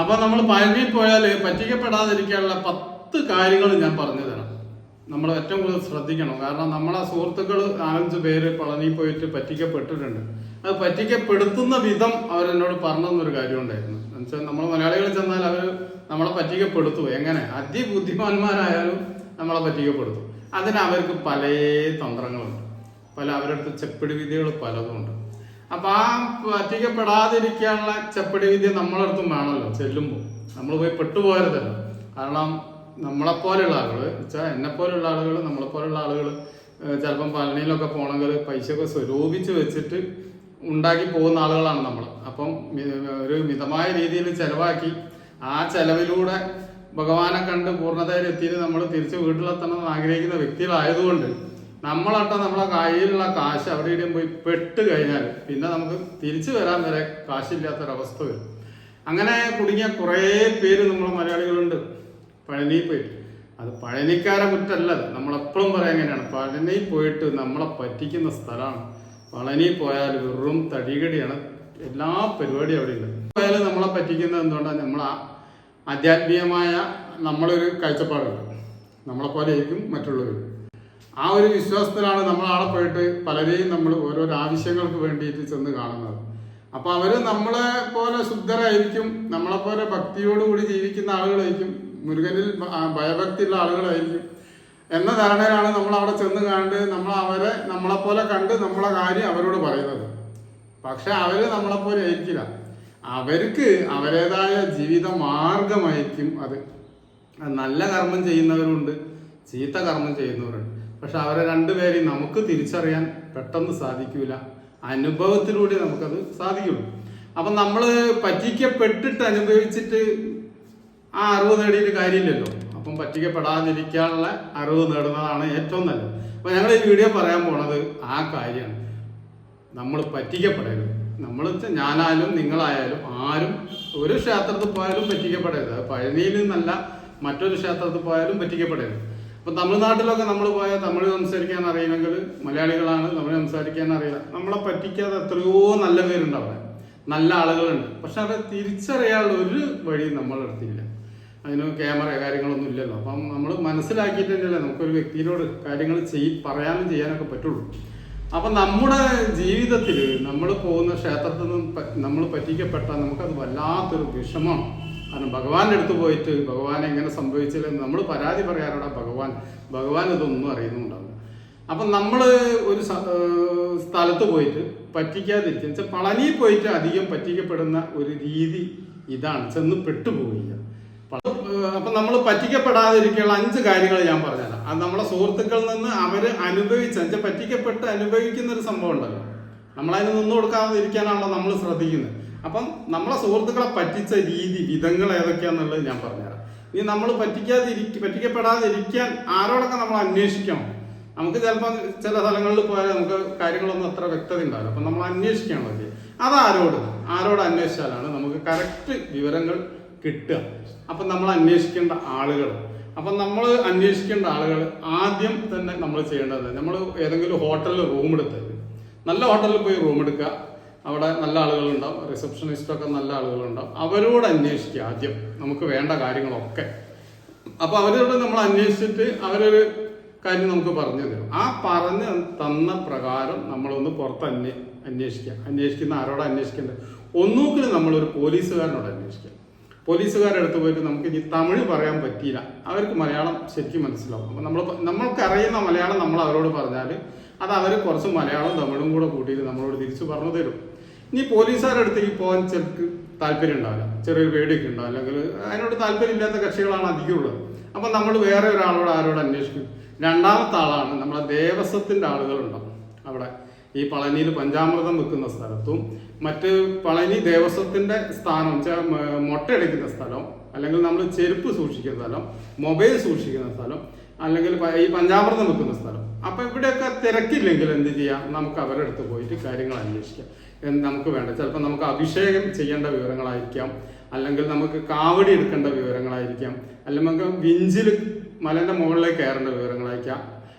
അപ്പൊ നമ്മൾ പഴനിയിൽ പോയാൽ പറ്റിക്കപ്പെടാതിരിക്കാനുള്ള പത്ത് കാര്യങ്ങൾ ഞാൻ പറഞ്ഞു തരാം. നമ്മൾ ഏറ്റവും കൂടുതൽ ശ്രദ്ധിക്കണം. കാരണം നമ്മളെ സുഹൃത്തുക്കൾ നാലഞ്ച് പേര് പളനി പോയിട്ട് പറ്റിക്കപ്പെട്ടിട്ടുണ്ട്. അത് പറ്റിക്കപ്പെടുത്തുന്ന വിധം അവരെന്നോട് പറഞ്ഞൊരു കാര്യം ഉണ്ടായിരുന്നു എന്നുവെച്ചാൽ നമ്മൾ മലയാളികൾ ചെന്നാൽ അവർ നമ്മളെ പറ്റിക്കപ്പെടുത്തു. എങ്ങനെ? അതിബുദ്ധിമാന്മാരായാലും നമ്മളെ പറ്റിക്കപ്പെടുത്തും. അതിന് അവർക്ക് പല തന്ത്രങ്ങളുണ്ട്. പല അവരുടെ ചെപ്പിടി വിദ്യകൾ പലതുമുണ്ട്. അപ്പൊ ആ പറ്റിക്കപ്പെടാതിരിക്കാനുള്ള ചെപ്പടി വിദ്യ നമ്മളടുത്തും വേണമല്ലോ ചെല്ലുമ്പോൾ നമ്മൾ പോയി പെട്ടുപോയതല്ലോ കാരണം നമ്മളെപ്പോലെയുള്ള ആളുകൾ വെച്ചാൽ എന്നെ പോലെയുള്ള ആളുകൾ നമ്മളെപ്പോലെയുള്ള ആളുകൾ ചിലപ്പം പളനിയിലൊക്കെ പോകണമെങ്കിൽ പൈസയൊക്കെ സ്വരൂപിച്ച് വെച്ചിട്ട് ഉണ്ടാക്കി പോകുന്ന ആളുകളാണ് നമ്മൾ അപ്പം ഒരു മിതമായ രീതിയിൽ ചെലവാക്കി ആ ചെലവിലൂടെ ഭഗവാനെ കണ്ട് പൂർണതയിലെത്തിയിട്ട് നമ്മൾ തിരിച്ച് വീട്ടിലെത്തണം എന്ന് ആഗ്രഹിക്കുന്ന വ്യക്തികളായതുകൊണ്ട് നമ്മളാട്ട നമ്മളെ കയ്യിലുള്ള കാശ് അവിടെ ഇടയും പോയി പെട്ട് കഴിഞ്ഞാൽ പിന്നെ നമുക്ക് തിരിച്ചു വരാൻ വരെ കാശില്ലാത്തൊരവസ്ഥ വരും. അങ്ങനെ കുടുങ്ങിയ കുറേ പേര് നമ്മളെ മലയാളികളുണ്ട്. പഴനി പോയിട്ട്. അത് പഴനിക്കാരെ കുറ്റമല്ല നമ്മളെപ്പോഴും പറയാൻ എങ്ങനെയാണ് പഴനി പോയിട്ട് നമ്മളെ പറ്റിക്കുന്ന സ്ഥലമാണ്. പളനി പോയാൽ വെറും തടികടിയാണ്. എല്ലാ പരിപാടിയും അവിടെ ഉണ്ട്. പോയാൽ നമ്മളെ പറ്റിക്കുന്നത് എന്തുകൊണ്ടാണ്? നമ്മൾ ആധ്യാത്മികമായ നമ്മളൊരു കാഴ്ചപ്പാടുണ്ട്. നമ്മളെപ്പോലെ ആയിരിക്കും മറ്റുള്ളവർ ആ ഒരു വിശ്വാസത്തിലാണ് നമ്മൾ ആളെ പോയിട്ട് പലരെയും നമ്മൾ ഓരോരോ ആവശ്യങ്ങൾക്ക് വേണ്ടിയിട്ട് ചെന്ന് കാണുന്നത്. അപ്പൊ അവർ നമ്മളെ പോലെ ശുദ്ധരായിരിക്കും നമ്മളെ പോലെ ഭക്തിയോടുകൂടി ജീവിക്കുന്ന ആളുകളായിരിക്കും മുരുകനിൽ ഭയഭക്തിയുള്ള ആളുകളായിരിക്കും എന്ന ധാരണയിലാണ് നമ്മൾ അവിടെ ചെന്ന് കണ്ട് നമ്മൾ അവരെ നമ്മളെ പോലെ കണ്ട് നമ്മളെ കാര്യം അവരോട് പറയുന്നത്. പക്ഷെ അവർ നമ്മളെ പോലെ ആയിരിക്കില്ല. അവർക്ക് അവരേതായ ജീവിത മാർഗമായിരിക്കും അത് നല്ല കർമ്മം ചെയ്യുന്നവരുണ്ട് ചീത്ത കർമ്മം ചെയ്യുന്നവരുണ്ട്. പക്ഷെ അവരെ രണ്ടുപേരെയും നമുക്ക് തിരിച്ചറിയാൻ പെട്ടെന്ന് സാധിക്കില്ല അനുഭവത്തിലൂടെ നമുക്കത് സാധിക്കുള്ളൂ അപ്പം നമ്മൾ പറ്റിക്കപ്പെട്ടിട്ട് അനുഭവിച്ചിട്ട് ആ അറിവ് നേടിയിട്ട് കാര്യമില്ലല്ലോ. അപ്പം പറ്റിക്കപ്പെടാതിരിക്കാനുള്ള അറിവ് നേടുന്നതാണ് ഏറ്റവും നല്ലത്. അപ്പോൾ ഞങ്ങൾ ഈ വീഡിയോ പറയാൻ പോണത് ആ കാര്യമാണ്. നമ്മൾ പറ്റിക്കപ്പെടരുത്. നമ്മൾ ഞാനായാലും നിങ്ങളായാലും ആരും ഒരു ക്ഷേത്രത്തിൽ പോയാലും പറ്റിക്കപ്പെടരുത്. പഴനിയിൽ നിന്നല്ല മറ്റൊരു ക്ഷേത്രത്തിൽ പോയാലും പറ്റിക്കപ്പെടരുത്. ഇപ്പൊ തമിഴ്നാട്ടിലൊക്കെ നമ്മൾ പോയാൽ തമിഴ് സംസാരിക്കാൻ അറിയില്ലെങ്കിൽ മലയാളികളാണ് തമിഴ് സംസാരിക്കാൻ അറിയില്ല. നമ്മളെ പറ്റിക്കാതെ എത്രയോ നല്ല പേരുണ്ട് അവിടെ. നല്ല ആളുകളുണ്ട്. പക്ഷെ അത് തിരിച്ചറിയാനുള്ള ഒരു വഴി നമ്മളെ അടുത്തില്ല. അതിന് ക്യാമറ കാര്യങ്ങളൊന്നും ഇല്ലല്ലോ. അപ്പം നമ്മൾ മനസ്സിലാക്കിയിട്ടല്ലേ നമുക്കൊരു വ്യക്തിയോട് കാര്യങ്ങൾ ചെയ് പറയാനും ചെയ്യാനൊക്കെ പറ്റുള്ളൂ. അപ്പം നമ്മുടെ ജീവിതത്തിൽ നമ്മൾ പോകുന്ന ക്ഷേത്രത്തിൽ നിന്ന് നമ്മൾ പറ്റിക്കപ്പെട്ടാൽ നമുക്കത് വല്ലാത്തൊരു വിഷമമാണ്. കാരണം ഭഗവാന്റെ അടുത്ത് പോയിട്ട് ഭഗവാൻ എങ്ങനെ സംഭവിച്ചില്ലെന്ന് നമ്മൾ പരാതി പറയാറുടെ ഭഗവാൻ. ഭഗവാൻ ഇതൊന്നും അറിയുന്നുണ്ടാവില്ല. അപ്പം നമ്മൾ ഒരു സ്ഥലത്ത് പോയിട്ട് പറ്റിക്കാതിരിക്കുക വെച്ചാൽ പളനിയിൽ പോയിട്ട് അധികം പറ്റിക്കപ്പെടുന്ന ഒരു രീതി ഇതാണ്. ചെന്ന് പെട്ടുപോവുക. അപ്പൊ നമ്മൾ പറ്റിക്കപ്പെടാതിരിക്കാനുള്ള അഞ്ച് കാര്യങ്ങൾ ഞാൻ പറഞ്ഞുതരാം. അത് നമ്മളെ സുഹൃത്തുക്കളിൽ നിന്ന് അവർ അനുഭവിച്ച വെച്ചാൽ പറ്റിക്കപ്പെട്ട് അനുഭവിക്കുന്ന ഒരു സംഭവം ഉണ്ടല്ലോ. നമ്മളതിന് നിന്ന് കൊടുക്കാതെ ഇരിക്കാനാണല്ലോ നമ്മൾ ശ്രദ്ധിക്കുന്നത്. അപ്പം നമ്മളെ സുഹൃത്തുക്കളെ പറ്റിച്ച രീതി വിധങ്ങൾ ഏതൊക്കെയാണെന്നുള്ളത് ഞാൻ പറഞ്ഞുതരാം. ഇനി നമ്മൾ പറ്റിക്കാതെ പറ്റിക്കപ്പെടാതിരിക്കാൻ ആരോടൊക്കെ നമ്മൾ അന്വേഷിക്കണം? നമുക്ക് ചിലപ്പോൾ ചില സ്ഥലങ്ങളിൽ പോയാൽ നമുക്ക് കാര്യങ്ങളൊന്നും അത്ര വ്യക്തത ഉണ്ടാവില്ല. അപ്പം നമ്മൾ അന്വേഷിക്കണം അത് അതാരോട് ആരോട് അന്വേഷിച്ചാലാണ് നമുക്ക് കറക്റ്റ് വിവരങ്ങൾ കിട്ടുക. അപ്പം നമ്മൾ അന്വേഷിക്കേണ്ട ആളുകൾ. അപ്പം നമ്മൾ അന്വേഷിക്കേണ്ട ആളുകൾ ആദ്യം തന്നെ നമ്മൾ ചെയ്യേണ്ടത് നമ്മൾ ഏതെങ്കിലും ഹോട്ടലിൽ റൂം എടുത്തത് നല്ല ഹോട്ടലിൽ പോയി റൂം എടുക്കുക. അവിടെ നല്ല ആളുകളുണ്ടാവും. റിസപ്ഷനിസ്റ്റൊക്കെ നല്ല ആളുകളുണ്ടാവും. അവരോട് അന്വേഷിക്കുക ആദ്യം. നമുക്ക് വേണ്ട കാര്യങ്ങളൊക്കെ. അപ്പോൾ അവരോട് നമ്മൾ അന്വേഷിച്ചിട്ട് അവരൊരു കാര്യം നമുക്ക് പറഞ്ഞു തരും. ആ പറഞ്ഞ് തന്ന പ്രകാരം നമ്മളൊന്ന് പുറത്ത് അന്വേ അന്വേഷിക്കുക. അന്വേഷിക്കുന്ന ആരോട് അന്വേഷിക്കേണ്ടത്? ഒന്നുകിൽ നമ്മളൊരു പോലീസുകാരനോട് അന്വേഷിക്കുക. പോലീസുകാരുടെ അടുത്ത് പോയിട്ട് നമുക്ക് ഇനി തമിഴ് പറയാൻ പറ്റിയില്ല. അവർക്ക് മലയാളം ശരിക്കും മനസ്സിലാവും. അപ്പം നമ്മൾ നമ്മൾക്കറിയുന്ന മലയാളം നമ്മൾ അവരോട് പറഞ്ഞാൽ അത് അവർ കുറച്ച് മലയാളം തമിഴും കൂടെ കൂട്ടിയിട്ട് നമ്മളോട് തിരിച്ചു പറഞ്ഞു തരും. ഇനി പോലീസുകാരുടെ അടുത്തേക്ക് പോകാൻ ചിലർക്ക് താല്പര്യം ഉണ്ടാവില്ല. ചെറിയൊരു പേടിയൊക്കെ ഉണ്ടാവും. അല്ലെങ്കിൽ അതിനോട് താല്പര്യമില്ലാത്ത കക്ഷികളാണ് അധികം ഉള്ളത്. അപ്പം നമ്മൾ വേറെ ഒരാളോട് ആരോട് അന്വേഷിക്കും. രണ്ടാമത്തെ ആളാണ് നമ്മളെ ദേവസ്വത്തിന്റെ ആളുകളുണ്ടാവും. അവിടെ ഈ പളനിയിൽ പഞ്ചാമൃതം വെക്കുന്ന സ്ഥലത്തും മറ്റ് പളനി ദേവസ്വത്തിന്റെ സ്ഥാനം വെച്ചാൽ മുട്ടയടിക്കുന്ന സ്ഥലം അല്ലെങ്കിൽ നമ്മൾ ചെരുപ്പ് സൂക്ഷിക്കുന്ന സ്ഥലം മൊബൈൽ സൂക്ഷിക്കുന്ന സ്ഥലം അല്ലെങ്കിൽ ഈ പഞ്ചാമൃതം വെക്കുന്ന സ്ഥലം. അപ്പൊ ഇവിടെയൊക്കെ തിരക്കില്ലെങ്കിൽ എന്ത് ചെയ്യാം? നമുക്ക് അവരുടെ അടുത്ത് പോയിട്ട് കാര്യങ്ങൾ അന്വേഷിക്കാം. എന്ന് നമുക്ക് വേണ്ട? ചിലപ്പോൾ നമുക്ക് അഭിഷേകം ചെയ്യേണ്ട വിവരങ്ങളായിരിക്കാം. അല്ലെങ്കിൽ നമുക്ക് കാവടി എടുക്കേണ്ട വിവരങ്ങളായിരിക്കാം. അല്ലെങ്കിൽ നമുക്ക് വിഞ്ചിൽ മലന്റെ മുകളിലേക്ക് കയറേണ്ട വിവരങ്ങളായിരിക്കാം.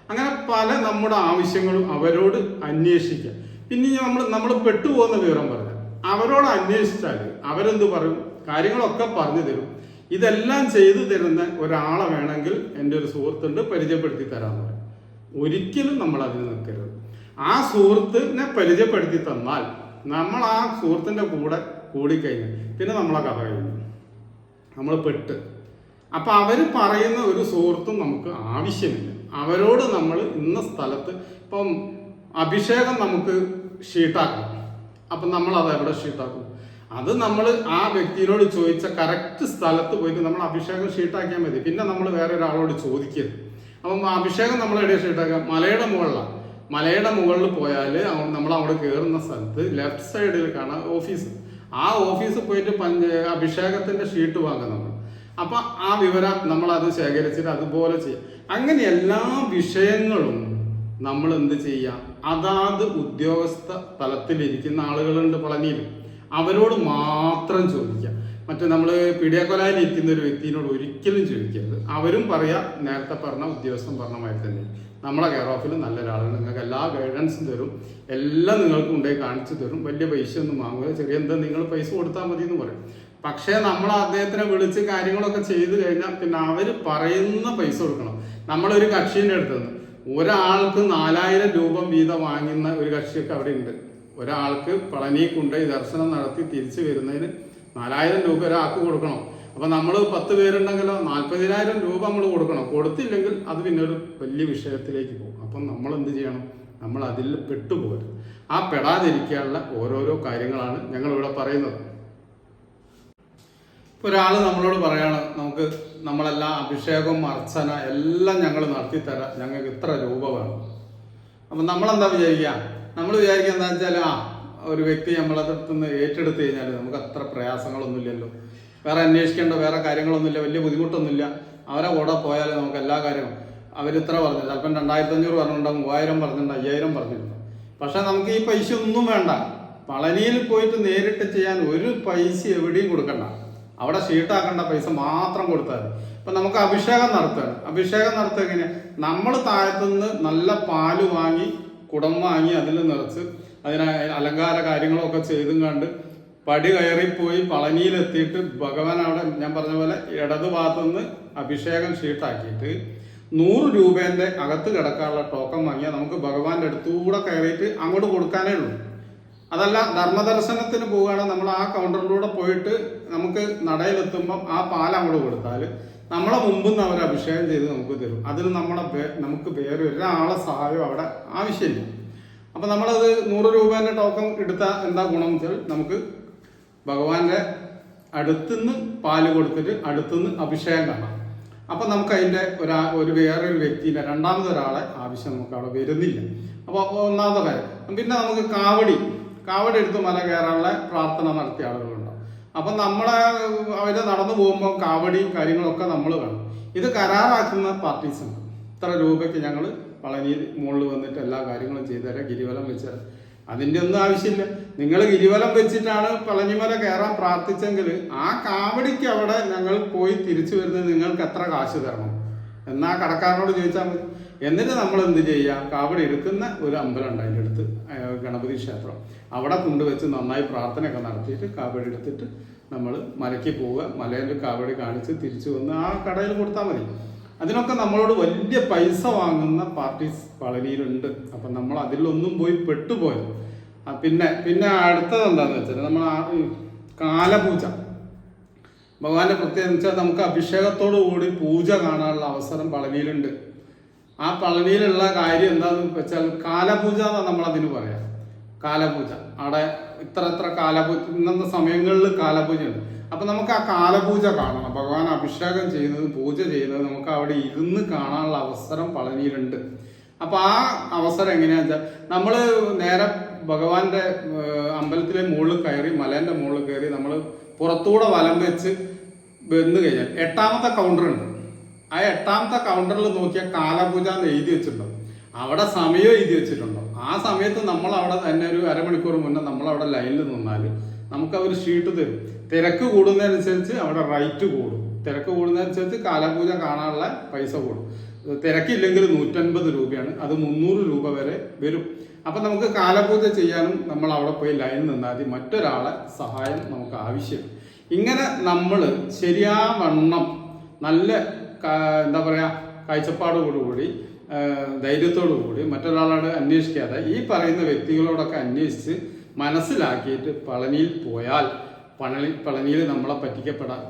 അങ്ങനെ പല നമ്മുടെ ആവശ്യങ്ങളും അവരോട് അന്വേഷിക്കാം. പിന്നെ നമ്മൾ നമ്മൾ പെട്ടുപോകുന്ന വിവരം പറഞ്ഞാൽ അവരോട് അന്വേഷിച്ചാൽ അവരെന്ത് പറയും? കാര്യങ്ങളൊക്കെ പറഞ്ഞു തരും. ഇതെല്ലാം ചെയ്തു തരുന്ന ഒരാളെ വേണമെങ്കിൽ എന്റെ ഒരു സുഹൃത്തുണ്ട് പരിചയപ്പെടുത്തി തരാമെന്ന് പറയും. ഒരിക്കലും നമ്മൾ അതിന് നിൽക്കരുത്. ആ സുഹൃത്തിനെ പരിചയപ്പെടുത്തി തന്നാൽ നമ്മൾ ആ സുഹൃത്തിന്റെ കൂടെ കൂടിക്കഴിഞ്ഞാൽ പിന്നെ നമ്മളെ കഥ കഴിഞ്ഞു. നമ്മൾ പെട്ട്. അപ്പം അവർ പറയുന്ന ഒരു സുഹൃത്തും നമുക്ക് ആവശ്യമില്ല. അവരോട് നമ്മൾ ഇന്ന സ്ഥലത്ത് ഇപ്പം അഭിഷേകം നമുക്ക് ഷീട്ടാക്കണം. അപ്പം നമ്മൾ അത് എവിടെ ഷീട്ടാക്കും? അത് നമ്മൾ ആ വ്യക്തിയോട് ചോദിച്ച കറക്റ്റ് സ്ഥലത്ത് പോയിട്ട് നമ്മൾ അഭിഷേകം ഷീട്ടാക്കിയാൽ മതി. പിന്നെ നമ്മൾ വേറെ ഒരാളോട് ചോദിക്കരുത്. അപ്പം അഭിഷേകം നമ്മൾ എവിടെയാണ് ഷീട്ടാക്കുക മലയുടെ മുകളിലാണ്. മലയുടെ മുകളിൽ പോയാൽ നമ്മൾ അവിടെ കയറുന്ന സ്ഥലത്ത് ലെഫ്റ്റ് സൈഡിൽ കാണാം ഓഫീസ്. ആ ഓഫീസിൽ പോയിട്ട് പഞ്ച അഭിഷേകത്തിന്റെ ഷീട്ട് വാങ്ങാം നമ്മൾ. അപ്പൊ ആ വിവരം നമ്മൾ അത് ശേഖരിച്ചിട്ട് അതുപോലെ ചെയ്യാം. അങ്ങനെ എല്ലാ വിഷയങ്ങളും നമ്മൾ എന്ത് ചെയ്യാം? അതാത് ഉദ്യോഗസ്ഥ തലത്തിലിരിക്കുന്ന ആളുകളുണ്ട് പളനിയിൽ. അവരോട് മാത്രം ചോദിക്കാം. മറ്റേ നമ്മൾ പിടിയക്കൊലായിൽ ഇരിക്കുന്ന ഒരു വ്യക്തിയോട് ഒരിക്കലും ചോദിക്കരുത് അവരും പറയാ നേരത്തെ പറഞ്ഞ ഉദ്യോഗസ്ഥൻ പറഞ്ഞ മാതിരി തന്നെ. നമ്മളെ കെയർ ഓഫിൽ നല്ല ഒരാളാണ്. നിങ്ങൾക്ക് എല്ലാ ഗൈഡൻസും തരും. എല്ലാം നിങ്ങൾക്ക് കൊണ്ടുപോയി കാണിച്ചു തരും. വലിയ പൈസ ഒന്നും വാങ്ങുക ചെറിയ എന്താ നിങ്ങൾ പൈസ കൊടുത്താൽ മതി എന്ന് പറയും. പക്ഷേ നമ്മൾ അദ്ദേഹത്തിനെ വിളിച്ച് കാര്യങ്ങളൊക്കെ ചെയ്തു കഴിഞ്ഞാൽ പിന്നെ അവർ പറയുന്ന പൈസ കൊടുക്കണം. നമ്മളൊരു കക്ഷീന്റെ അടുത്ത് നിന്ന്. ഒരാൾക്ക് നാലായിരം രൂപ വീതം വാങ്ങുന്ന ഒരു കക്ഷിയൊക്കെ അവിടെ ഉണ്ട്. ഒരാൾക്ക് പളനി കൊണ്ടുപോയി ദർശനം നടത്തി തിരിച്ചു വരുന്നതിന് നാലായിരം രൂപ ഒരാൾക്ക് കൊടുക്കണം. അപ്പൊ നമ്മൾ പത്ത് പേരുണ്ടെങ്കിലോ നാൽപ്പതിനായിരം രൂപ നമ്മൾ കൊടുക്കണം. കൊടുത്തില്ലെങ്കിൽ അത് പിന്നെ ഒരു വലിയ വിഷയത്തിലേക്ക് പോകും. അപ്പം നമ്മൾ എന്ത് ചെയ്യണം? നമ്മൾ അതിൽ പെട്ടുപോകരുത് ആ പെടാതിരിക്കാനുള്ള ഓരോരോ കാര്യങ്ങളാണ് ഞങ്ങൾ ഇവിടെ പറയുന്നത് ഒരാൾ നമ്മളോട് പറയാണ് നമുക്ക് നമ്മളെല്ലാം അഭിഷേകം അർച്ചന എല്ലാം ഞങ്ങൾ നടത്തി തരാം ഞങ്ങൾക്ക് ഇത്ര രൂപ വേണം. അപ്പൊ നമ്മളെന്താ വിചാരിക്കുക നമ്മൾ വിചാരിക്കുക എന്താ വെച്ചാൽ ആ ഒരു വ്യക്തി നമ്മളെ നിന്ന് ഏറ്റെടുത്ത് കഴിഞ്ഞാൽ നമുക്ക് അത്ര പ്രയാസങ്ങളൊന്നുമില്ലല്ലോ. വേറെ അന്വേഷിക്കേണ്ട വേറെ കാര്യങ്ങളൊന്നുമില്ല വലിയ ബുദ്ധിമുട്ടൊന്നുമില്ല. അവരെ കൂടെ പോയാൽ നമുക്ക് എല്ലാ കാര്യവും. അവരിത്ര പറഞ്ഞു ചിലപ്പം രണ്ടായിരത്തി അഞ്ഞൂറ് പറഞ്ഞിട്ടുണ്ടാവും മൂവായിരം പറഞ്ഞിട്ടുണ്ട് അയ്യായിരം പറഞ്ഞിട്ടുണ്ട്. പക്ഷെ നമുക്ക് ഈ പൈസ ഒന്നും വേണ്ട. പളനിയിൽ പോയിട്ട് നേരിട്ട് ചെയ്യാൻ ഒരു പൈസ എവിടെയും കൊടുക്കണ്ട. അവിടെ ഷീട്ടാക്കേണ്ട പൈസ മാത്രം കൊടുത്താൽ മതി. ഇപ്പം നമുക്ക് അഭിഷേകം നടത്തുകയാണ്. അഭിഷേകം നടത്തുക എങ്ങനെയാണ് നമ്മൾ താഴത്തുനിന്ന് നല്ല പാൽ വാങ്ങി കുടം വാങ്ങി അതിൽ നിറച്ച് അതിന് അലങ്കാര കാര്യങ്ങളൊക്കെ ചെയ്തും കണ്ട് പടി കയറിപ്പോയി പളനിയിലെത്തിയിട്ട് ഭഗവാൻ അവിടെ ഞാൻ പറഞ്ഞ പോലെ ഇടത് ഭാഗത്തുനിന്ന് അഭിഷേകം ഷീട്ടാക്കിയിട്ട് നൂറ് രൂപേന്റെ അകത്ത് കിടക്കാനുള്ള ടോക്കൺ വാങ്ങിയാൽ നമുക്ക് ഭഗവാന്റെ അടുത്തൂടെ കയറിയിട്ട് അങ്ങോട്ട് കൊടുക്കാനേ ഉള്ളൂ. അതല്ല ധർമ്മദർശനത്തിന് പോവുകയാണെങ്കിൽ നമ്മൾ ആ കൗണ്ടറിലൂടെ പോയിട്ട് നമുക്ക് നടയിലെത്തുമ്പം ആ പാൽ അങ്ങോട്ട് കൊടുത്താൽ നമ്മളെ മുമ്പിൽ നിന്ന് അവർ അഭിഷേകം ചെയ്ത് നമുക്ക് തരും. അതിന് നമ്മളെ നമുക്ക് വേറെ ഒരാളെ സഹായം അവിടെ ആവശ്യമില്ല. അപ്പൊ നമ്മളത് നൂറ് രൂപേന്റെ ടോക്കൺ എടുത്താൽ എന്താ ഗുണം വെച്ചാൽ നമുക്ക് ഭഗവാന്റെ അടുത്തുനിന്ന് പാൽ കൊടുത്തിട്ട് അടുത്തുനിന്ന് അഭിഷേകം കാണാം. അപ്പൊ നമുക്ക് അതിന്റെ ഒരാ ഒരു വേറെ ഒരു രണ്ടാമതൊരാളെ ആവശ്യം നമുക്ക് അവിടെ വരുന്നില്ല. അപ്പൊ ഒന്നാമത്തെ കാര്യം പിന്നെ നമുക്ക് കാവടി കാവടി എടുത്ത് മല കയറാനുള്ള പ്രാർത്ഥന നടത്തിയ ആളുകളുണ്ടാവും അപ്പൊ നമ്മളെ അവർ നടന്നു പോകുമ്പോൾ കാവടിയും കാര്യങ്ങളൊക്കെ നമ്മൾ വേണം ഇത് കരാറാക്കുന്ന പാർട്ടീസ് ഉണ്ട്. ഇത്ര രൂപയ്ക്ക് ഞങ്ങൾ പളനിയിൽ മുകളിൽ വന്നിട്ട് എല്ലാ കാര്യങ്ങളും ചെയ്തുതരാം ഗിരിവലം വെച്ചാൽ അതിന്റെ ഒന്നും ആവശ്യമില്ല. നിങ്ങൾ ഗിരിവലം വെച്ചിട്ടാണ് പളനിമല കയറാൻ പ്രാർത്ഥിച്ചെങ്കിൽ ആ കാവടിക്ക് അവിടെ ഞങ്ങൾ പോയി തിരിച്ചു വരുന്നത് നിങ്ങൾക്ക് എത്ര കാശ് തരണം? എന്നാ കടക്കാരനോട് ചോദിച്ചാൽ മതി. എന്നിട്ട് നമ്മൾ എന്ത് ചെയ്യുക? കാവടി എടുക്കുന്ന ഒരു അമ്പലം ഉണ്ട് അതിന്റെ അടുത്ത് ഗണപതി ക്ഷേത്രം. അവിടെ കൊണ്ടുവച്ച് നന്നായി പ്രാർത്ഥനയൊക്കെ നടത്തിയിട്ട് കാവടി എടുത്തിട്ട് നമ്മൾ മലയ്ക്ക് പോവുക. മലയിൽ കാവടി കാണിച്ച് തിരിച്ചു വന്ന് ആ കടയിൽ കൊടുത്താൽ മതി. അതിനൊക്കെ നമ്മളോട് വലിയ പൈസ വാങ്ങുന്ന പാർട്ടീസ് പളനിയിലുണ്ട്. അപ്പം നമ്മൾ അതിലൊന്നും പോയി പെട്ടുപോയത്. പിന്നെ പിന്നെ അടുത്തത് എന്താണെന്ന് വെച്ചാൽ നമ്മൾ കാലപൂജ. ഭഗവാന്റെ പ്രത്യേകത വെച്ചാൽ നമുക്ക് അഭിഷേകത്തോടു കൂടി പൂജ കാണാനുള്ള അവസരം പളനിയിലുണ്ട്. ആ പളനിയിലുള്ള കാര്യം എന്താന്ന് വെച്ചാൽ കാലപൂജ എന്നാണ് നമ്മൾ അതിന് പറയാം. കാലപൂജ. അവിടെ ഇത്ര ഇത്ര കാലപൂജ ഇന്നത്തെ സമയങ്ങളിൽ കാലപൂജയുണ്ട്. അപ്പൊ നമുക്ക് ആ കാലപൂജ കാണണം. ഭഗവാൻ അഭിഷേകം ചെയ്യുന്നത് പൂജ ചെയ്യുന്നത് നമുക്ക് അവിടെ ഇരുന്ന് കാണാനുള്ള അവസരം പളനിയിലുണ്ട്. അപ്പൊ ആ അവസരം എങ്ങനെയാന്ന് വെച്ചാൽ നമ്മൾ നേരെ ഭഗവാന്റെ അമ്പലത്തിലെ മുകളിൽ കയറി മലേന്റെ മുകളിൽ കയറി നമ്മൾ പുറത്തൂടെ വലം വെച്ച് വന്നു കഴിഞ്ഞാൽ എട്ടാമത്തെ കൗണ്ടർ ഉണ്ട്. ആ എട്ടാമത്തെ കൗണ്ടറിൽ നോക്കിയാൽ കാലപൂജ എന്ന് എഴുതി വെച്ചിട്ടുണ്ടോ? അവിടെ സമയം എഴുതി വെച്ചിട്ടുണ്ടോ? ആ സമയത്ത് നമ്മൾ അവിടെ തന്നെ ഒരു അരമണിക്കൂർ മുന്നേ നമ്മൾ അവിടെ ലൈനിൽ നിന്നാൽ നമുക്ക് അവർ ഷീട്ട് തരും. തിരക്ക് കൂടുന്നതനുസരിച്ച് അവിടെ റൈറ്റ് കൂടും. തിരക്ക് കൂടുന്നതനുസരിച്ച് കാലപൂജ കാണാനുള്ള പൈസ കൂടും. തിരക്കില്ലെങ്കിൽ നൂറ്റൻപത് രൂപയാണ്. അത് മുന്നൂറ് രൂപ വരെ വരും. അപ്പൊ നമുക്ക് കാലപൂജ ചെയ്യാനും നമ്മൾ അവിടെ പോയി ലൈൻ നിന്നാൽ മതി. മറ്റൊരാളെ സഹായം നമുക്ക് ആവശ്യം ഇങ്ങനെ നമ്മൾ ശരിയാവണ്ണം നല്ല എന്താ പറയുക കാഴ്ചപ്പാടോടുകൂടി ധൈര്യത്തോടു കൂടി മറ്റൊരാളോട് അന്വേഷിക്കാതെ ഈ പറയുന്ന വ്യക്തികളോടൊക്കെ അന്വേഷിച്ച് മനസ്സിലാക്കിയിട്ട് പളനിയിൽ പോയാൽ പളനി പളനിയിൽ നമ്മളെ പറ്റിക്കപ്പെടാൻ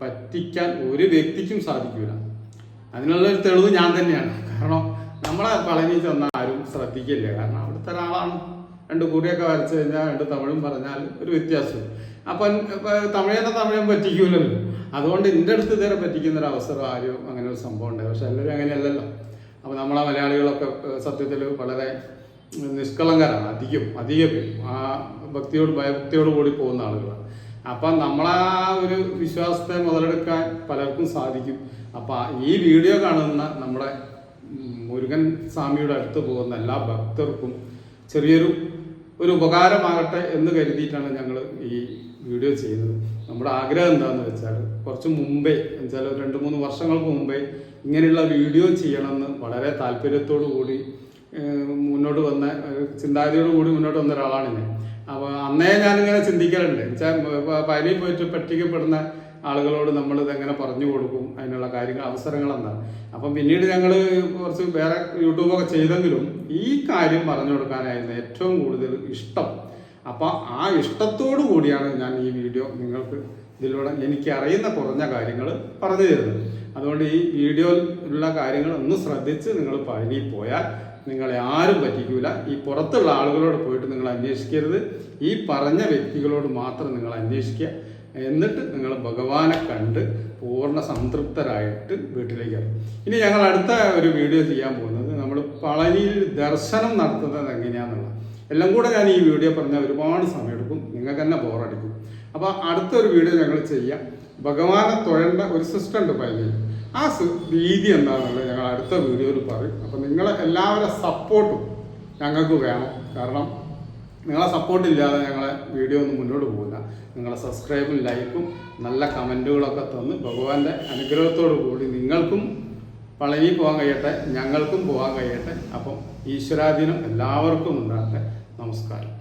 പറ്റിക്കാൻ ഒരു വ്യക്തിക്കും സാധിക്കില്ല അതിനുള്ള ഒരു തെളിവ് ഞാൻ തന്നെയാണ്. കാരണം നമ്മളെ പളനി ചെന്ന ആരും ശ്രദ്ധിക്കില്ല. കാരണം അവിടുത്തെ ഒരാളാണ്. രണ്ട് കുറിയൊക്കെ വരച്ചു കഴിഞ്ഞാൽ രണ്ട് തമിഴും പറഞ്ഞാൽ ഒരു വ്യത്യാസം. അപ്പം തമിഴേന്ന തമിഴും പറ്റിക്കൂലല്ലോ. അതുകൊണ്ട് എന്റെ അടുത്ത് ഇതുവരെ പറ്റിക്കുന്ന ഒരു അവസരം ആരും അങ്ങനെ ഒരു സംഭവം ഉണ്ടായി പക്ഷെ എല്ലാവരും അങ്ങനെയല്ലല്ലോ. അപ്പോൾ നമ്മളെ മലയാളികളൊക്കെ സത്യത്തിൽ വളരെ നിഷ്കളങ്കരാണ് അധികം അധികം പേരും. ആ ഭക്തിയോട് ഭയഭക്തിയോട് കൂടി പോകുന്ന ആളുകളാണ്. അപ്പം നമ്മളാ ഒരു വിശ്വാസത്തെ മുതലെടുക്കാൻ പലർക്കും സാധിക്കും. അപ്പം ഈ വീഡിയോ കാണുന്ന നമ്മുടെ മുരുകൻ സ്വാമിയുടെ അടുത്ത് പോകുന്ന എല്ലാ ഭക്തർക്കും ചെറിയൊരു ഒരു ഉപകാരമാകട്ടെ എന്ന് കരുതിയിട്ടാണ് ഞങ്ങൾ ഈ വീഡിയോ ചെയ്യുന്നത്. നമ്മുടെ ആഗ്രഹം എന്താണെന്ന് വെച്ചാൽ കുറച്ച് മുമ്പേ വെച്ചാൽ ഒരു രണ്ട് മൂന്ന് വർഷങ്ങൾക്ക് മുമ്പേ ഇങ്ങനെയുള്ള വീഡിയോ ചെയ്യണമെന്ന് വളരെ താല്പര്യത്തോടു കൂടി മുന്നോട്ട് വന്ന ചിന്താഗതിയോട് കൂടി മുന്നോട്ട് വന്ന ഒരാളാണ് ഞാൻ അപ്പോൾ അന്നേ ഞാനിങ്ങനെ ചിന്തിക്കലുണ്ട്. വെച്ചാൽ പനി പോയിട്ട് പറ്റിക്കപ്പെടുന്ന ആളുകളോട് നമ്മൾ ഇതെങ്ങനെ പറഞ്ഞു കൊടുക്കും? അതിനുള്ള കാര്യങ്ങൾ അവസരങ്ങൾ എന്താണ് അപ്പം പിന്നീട് ഞങ്ങൾ കുറച്ച് വേറെ യൂട്യൂബൊക്കെ ചെയ്തെങ്കിലും ഈ കാര്യം പറഞ്ഞു കൊടുക്കാനായിരുന്നു ഏറ്റവും കൂടുതൽ ഇഷ്ടം. അപ്പം ആ ഇഷ്ടത്തോടു കൂടിയാണ് ഞാൻ ഈ വീഡിയോ നിങ്ങൾക്ക് ഇതിലൂടെ എനിക്ക് അറിയുന്ന കുറഞ്ഞ കാര്യങ്ങൾ പറഞ്ഞു തരുന്നത്. അതുകൊണ്ട് ഈ വീഡിയോയിലുള്ള കാര്യങ്ങൾ ഒന്ന് ശ്രദ്ധിച്ച് നിങ്ങൾ പനി പോയാൽ നിങ്ങളെ ആരും പറ്റിക്കൂല. ഈ പുറത്തുള്ള ആളുകളോട് പോയിട്ട് നിങ്ങൾ അന്വേഷിക്കരുത്. ഈ പറഞ്ഞ വ്യക്തികളോട് മാത്രം നിങ്ങൾ അന്വേഷിക്കുക. എന്നിട്ട് നിങ്ങൾ ഭഗവാനെ കണ്ട് പൂർണ സംതൃപ്തരായിട്ട് വീട്ടിലേക്ക് ഇനി ഞങ്ങൾ അടുത്ത ഒരു വീഡിയോ ചെയ്യാൻ പോകുന്നത് നമ്മൾ പളനിയിൽ ദർശനം നടത്തുന്നത് എങ്ങനെയാണെന്നുള്ള എല്ലാം കൂടെ ഞാൻ ഈ വീഡിയോ പറഞ്ഞാൽ ഒരുപാട് സമയമെടുക്കും നിങ്ങൾക്ക് തന്നെ ബോറടിക്കും അപ്പോൾ അടുത്തൊരു വീഡിയോ ഞങ്ങൾ ചെയ്യാം. ഭഗവാനെ തൊഴേണ്ട ഒരു സിസ്റ്റം ഉണ്ട് പഴനിയിൽ ആ രീതി എന്താണെന്നുള്ളത് ഞങ്ങൾ അടുത്ത വീഡിയോയിൽ പറയും. അപ്പോൾ നിങ്ങളെ എല്ലാവരുടെ സപ്പോർട്ടും ഞങ്ങൾക്ക് വേണം. കാരണം നിങ്ങളെ സപ്പോർട്ട് ഇല്ലാതെ ഞങ്ങളെ വീഡിയോ ഒന്നും മുന്നോട്ട് പോകില്ല നിങ്ങളെ സബ്സ്ക്രൈബും ലൈക്കും നല്ല കമന്റുകളൊക്കെ തന്ന് ഭഗവാന്റെ അനുഗ്രഹത്തോടു കൂടി നിങ്ങൾക്കും പളനി പോകാൻ കഴിയട്ടെ ഞങ്ങൾക്കും പോകാൻ കഴിയട്ടെ. അപ്പം ഈശ്വരാധീനം എല്ലാവർക്കും ഉണ്ടാകട്ടെ. നമസ്കാരം.